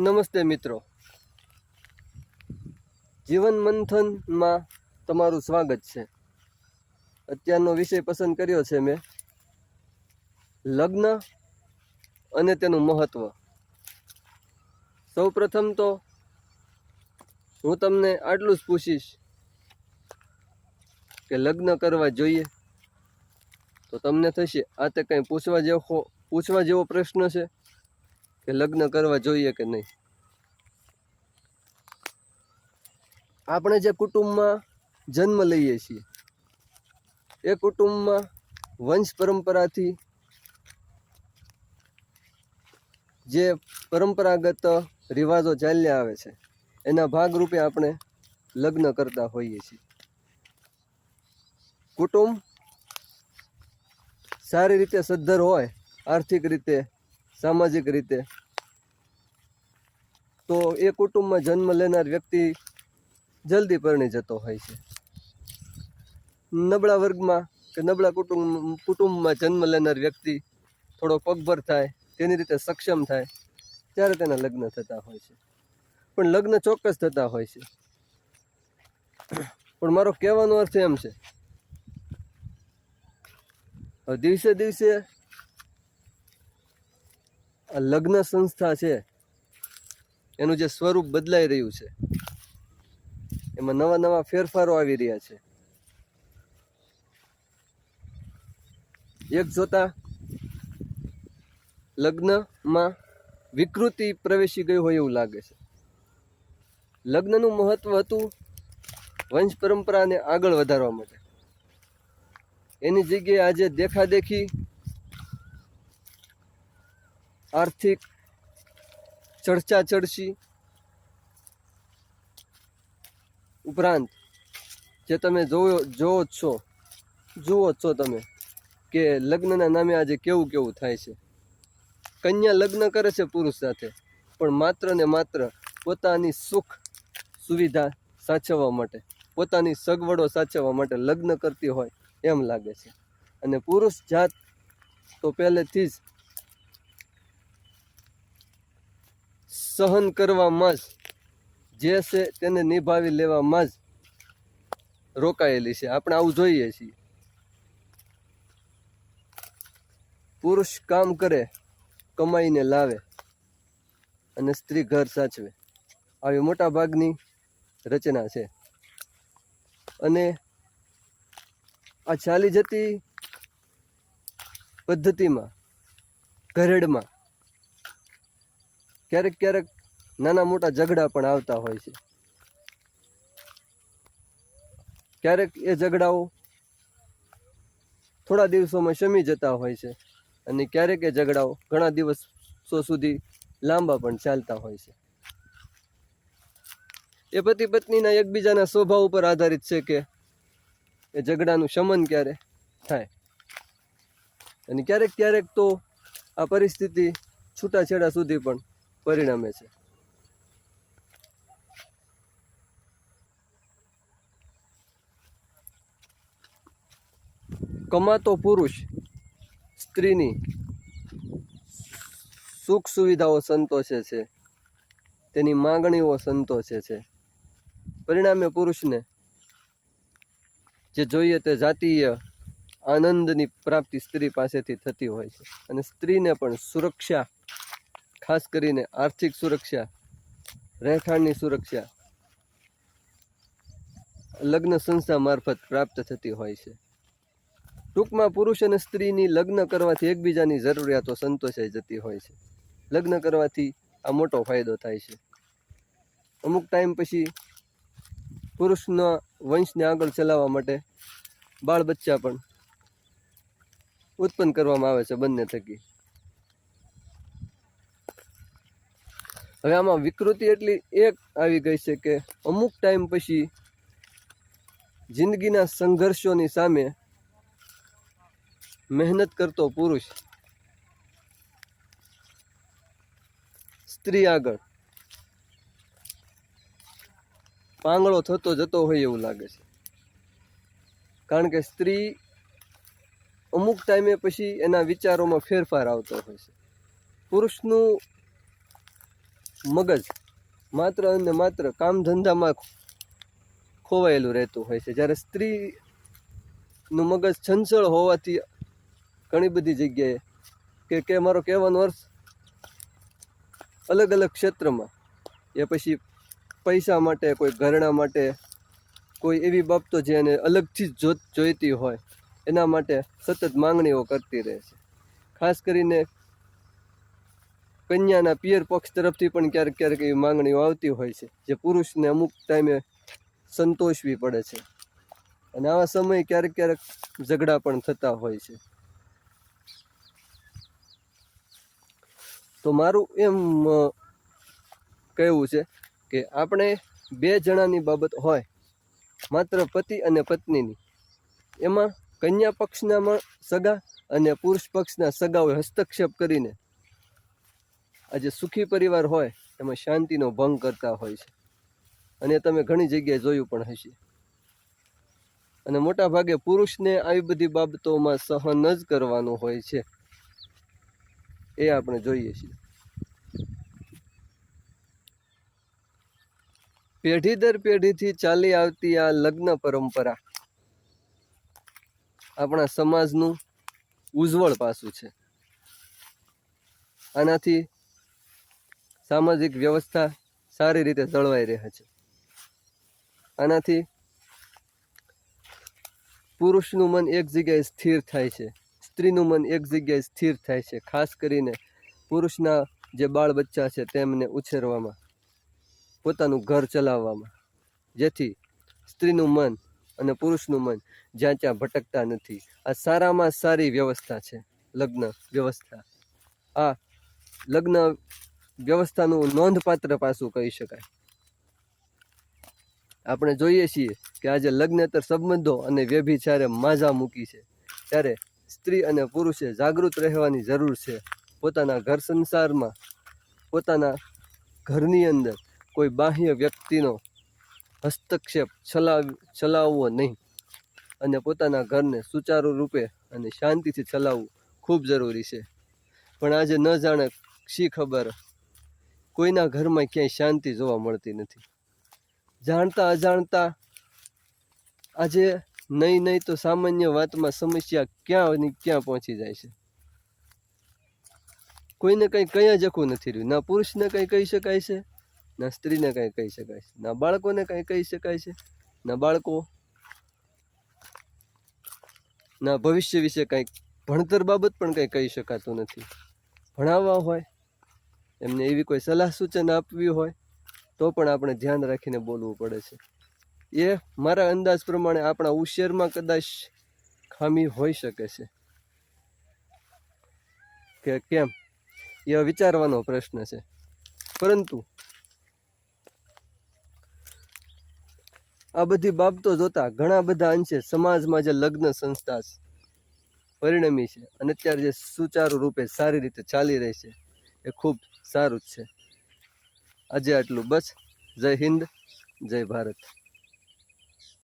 નમસ્તે મિત્રો. જીવન મંથનમાં તમારું સ્વાગત છે. અત્યારનો વિષય પસંદ કર્યો છે મેં. લગ્ન અને તેનું મહત્વ. સૌ પ્રથમ તો હું તમને આટલું જ પૂછીશ કે લગ્ન કરવા જોઈએ? તો તમને થશે, આ તે કંઈ પૂછવા જેવો પૂછવા જેવો પ્રશ્ન છે? કે લગ્ન કરવા જોઈએ કે નહીં? આપણે જે કુટુંબમાં જન્મ લઈએ છીએ, એ કુટુંબમાં વંશ પરંપરાથી જે પરંપરાગત રિવાજો ચાલ્યા આવે છે, એના ભાગરૂપે આપણે લગ્ન કરતા હોઈએ છીએ. કુટુંબ સારી રીતે સદ્ધર હોય, આર્થિક રીતે, સામાજિક રીતે તો એ કુટુંબમાં જન્મ લેનાર વ્યક્તિ જલ્દી પરણી જતો હોય છે. નબળા વર્ગમાં કે નબળા કુટુંબ, કુટુંબમાં જન્મ લેનાર વ્યક્તિ થોડો પગભર થાય, તેની રીતે સક્ષમ થાય, ત્યારે તેના લગ્ન થતા હોય છે. પણ લગ્ન ચોક્કસ થતા હોય છે. પણ મારો કહેવાનો અર્થ એમ છે દિવસે દિવસે આ લગ્ન સંસ્થા છે એનું જે સ્વરૂપ બદલાઈ રહ્યું છે, એમાં નવા નવા ફેરફારો આવી રહ્યા છે. એક જોતા લગ્નમાં વિકૃતિ પ્રવેશી ગઈ હોય એવું લાગે છે. લગ્નનું મહત્વ હતું વંશ પરંપરાને આગળ વધારવા માટે. એની જગ્યાએ આજે દેખાદેખી આર્થિક ચર્ચા ચડશી. ઉપરાંત, જે તમે જોવો જોવો જ છો, જુઓ છો તમે, કે લગ્નના નામે આજે કેવું કેવું થાય છે. કન્યા લગ્ન કરે છે પુરુષ સાથે, પણ માત્ર ને માત્ર પોતાની સુખ સુવિધા સાચવવા માટે, પોતાની સગવડો સાચવવા માટે લગ્ન કરતી હોય એમ લાગે છે. અને પુરુષ જાત તો પહેલેથી જ સહન કરવામાં જ, જે છે તેને નિભાવી લેવામાં જ રોકાયેલી છે. આપણે આવું જોઈએ છીએ. પુરુષ કામ કરે, કમાઈને લાવે અને સ્ત્રી ઘર સાચવે. આવી મોટા ભાગની રચના છે. અને આ ચાલી જતી પદ્ધતિમાં, ઘરેડમાં ક્યારેક ક્યારેક નાના મોટા ઝઘડા પણ આવતા હોય છે. ક્યારેક એ ઝઘડાઓ થોડા દિવસોમાં શમી જતા હોય છે અને ક્યારેક એ ઝઘડાઓ ઘણા દિવસો સુધી લાંબા પણ ચાલતા હોય છે. એ પતિ પત્નીના એકબીજાના સ્વભાવ ઉપર આધારિત છે કે એ ઝઘડાનું શમન ક્યારે થાય. અને ક્યારેક ક્યારેક તો આ પરિસ્થિતિ છૂટાછેડા સુધી પણ પરિણમે છે. કમાતો પુરુષ સ્ત્રીની સુખ સુવિધાઓ સંતોષે છે. તેની માંગણીઓ સંતોષે છે. પરિણામે પુરુષને જે જોઈએ તે જાતીય આનંદની પ્રાપ્તિ સ્ત્રી પાસેથી થતી હોય છે. અને સ્ત્રીને પણ સુરક્ષા ખાસ કરીને આર્થિક સુરક્ષા, રહેઠાણની સુરક્ષા, લગ્ન સંસ્થા મારફત પ્રાપ્ત થતી હોય છે. ટૂંકમાં પુરુષ અને સ્ત્રીની લગ્ન કરવાથી એકબીજાની જરૂરિયાતો સંતોષાઈ જતી હોય છે. લગ્ન કરવાથી આ મોટો ફાયદો થાય છે. અમુક ટાઈમ પછી પુરુષના વંશને આગળ ચલાવવા માટે બાળ બચ્ચા પણ ઉત્પન્ન કરવામાં આવે છે બંને થકી. હવે આમાં વિકૃતિ એટલી એક આવી ગઈ છે કે અમુક ટાઈમ પછી જિંદગીના સંઘર્ષોની સામે મહેનત કરતો પુરુષ સ્ત્રી આગળ પાંગળો થતો જતો હોય એવું લાગે છે. કારણ કે સ્ત્રી અમુક ટાઈમે પછી એના વિચારોમાં ફેરફાર આવતો હોય છે. પુરુષનું મગજ માત્ર અને માત્ર કામ ધંધામાં ખોવાયેલું રહેતું હોય છે. જ્યારે સ્ત્રીનું મગજ છંચળ હોવાથી ઘણી બધી જગ્યાએ કે કે મારો કહેવાનો અર્થ અલગ અલગ ક્ષેત્રમાં એ પછી પૈસા માટે, કોઈ ઘરેણા માટે, કોઈ એવી બાબતો જે એને અલગથી જ જોત જોઈતી હોય, એના માટે સતત માંગણીઓ કરતી રહે છે. ખાસ કરીને કન્યાના પિયર પક્ષ તરફથી પણ ક્યારેક ક્યારેક એવી માંગણીઓ આવતી હોય છે જે પુરુષને અમુક ટાઈમે સંતોષવી પડે છે. અને આવા સમયે ક્યારેક ક્યારેક ઝઘડા પણ થતા હોય છે. તો મારું એમ કહેવું છે કે આપણે બે જણાની બાબત હોય, માત્ર પતિ અને પત્નીની. એમાં કન્યા પક્ષના સગા અને પુરુષ પક્ષના સગાઓએ હસ્તક્ષેપ કરીને આ જે સુખી પરિવાર હોય, એમાં શાંતિનો ભંગ કરતા હોય છે. અને તમે ઘણી જગ્યાએ જોયું પણ હશે. અને મોટા ભાગે પુરુષને આવી બધી બાબતોમાં સહન જ કરવાનું હોય છે. એ આપણે જોઈએ છીએ. પેઢી દર પેઢીથી ચાલી આવતી આ લગ્ન પરંપરા આપણા સમાજનું ઉજ્જવળ પાસું છે. આનાથી સામાજિક વ્યવસ્થા સારી રીતે જળવાઈ રહે છે. આનાથી પુરુષનું મન એક જગ્યાએ સ્થિર થાય છે, સ્ત્રીનું મન એક જગ્યાએ સ્થિર થાય છે, ખાસ કરીને પુરુષના જે બાળ બચ્ચા છે તેમને ઉછેરવામાં, પોતાનું ઘર ચલાવવામાં. જેથી સ્ત્રીનું મન અને પુરુષનું મન જ્યાં ત્યાં ભટકતા નથી. આ સારામાં સારી વ્યવસ્થા છે, લગ્ન વ્યવસ્થા. આ લગ્ન વ્યવસ્થાનું નોંધપાત્ર પાસું કહી શકાય. આપણે જોઈએ છીએ કે આજે લગ્નેતર સંબંધો અને વ્યભિચારે માજા મૂકી છે. ત્યારે સ્ત્રી અને પુરુષે જાગૃત રહેવાની જરૂર છે. પોતાના ઘર સંસારમાં, પોતાના ઘરની અંદર કોઈ બાહ્ય વ્યક્તિનો હસ્તક્ષેપ ચલાવ, ચલાવવો નહીં અને પોતાના ઘરને સુચારુ રૂપે અને શાંતિથી ચલાવવું ખૂબ જરૂરી છે. પણ આજે ન જાણે શી ખબર કોઈના ઘરમાં ક્યાંય શાંતિ જોવા મળતી નથી. જાણતા અજાણતા આજે નહીં નહીં તો સામાન્ય વાતમાં સમસ્યા ક્યાં ક્યાં પહોંચી જાય છે. કોઈને કંઈ કયા જખું નથી રહ્યું. ના પુરુષને કંઈ કહી શકાય છે, ના સ્ત્રીને કંઈ કહી શકાય છે, ના બાળકોને કંઈ કહી શકાય છે, ના બાળકો, ના ભવિષ્ય વિશે કંઈક ભણતર બાબત પણ કંઈ કહી શકાતું નથી. ભણાવવા હોય એમને એવી કોઈ સલાહ સૂચન આપવી હોય, તો પણ આપણે ધ્યાન રાખીને બોલવું પડે છે. એ મારા અંદાજ પ્રમાણે આપણા ઉછેરમાં કદાચ ખામી હોઈ શકે છે. કે કેમ? એ વિચારવાનો પ્રશ્ન છે. પરંતુ આ બધી બાબતો જોતા ઘણા બધા અંશે સમાજમાં જે લગ્ન સંસ્થા પરિણમી છે અને અત્યારે જે સુચારુ રૂપે સારી રીતે ચાલી રહી છે એ ખૂબ સારું જ છે. આજે આટલું. બસ જય હિન્દ જય ભારત.